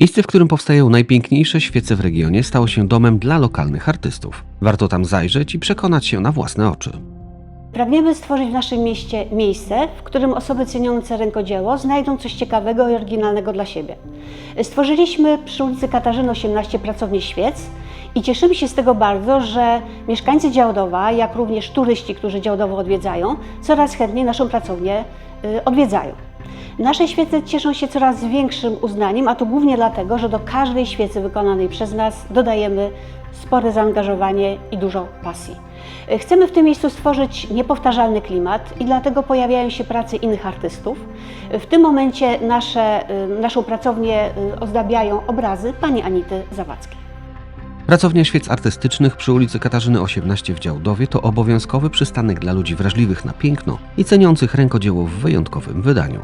Miejsce, w którym powstają najpiękniejsze świece w regionie, stało się domem dla lokalnych artystów. Warto tam zajrzeć i przekonać się na własne oczy. Pragniemy stworzyć w naszym mieście miejsce, w którym osoby ceniące rękodzieło znajdą coś ciekawego i oryginalnego dla siebie. Stworzyliśmy przy ulicy Katarzyny 18 pracownię świec i cieszymy się z tego bardzo, że mieszkańcy Działdowa, jak również turyści, którzy Działdowo odwiedzają, coraz chętniej naszą pracownię y, odwiedzają. Nasze świece cieszą się coraz większym uznaniem, a to głównie dlatego, że do każdej świecy wykonanej przez nas dodajemy spore zaangażowanie i dużo pasji. Chcemy w tym miejscu stworzyć niepowtarzalny klimat i dlatego pojawiają się prace innych artystów. W tym momencie nasze, y, naszą pracownię y, ozdabiają obrazy pani Anity Zawadzkiej. Pracownia świec artystycznych przy ulicy Katarzyny 18 w Działdowie to obowiązkowy przystanek dla ludzi wrażliwych na piękno i ceniących rękodzieło w wyjątkowym wydaniu.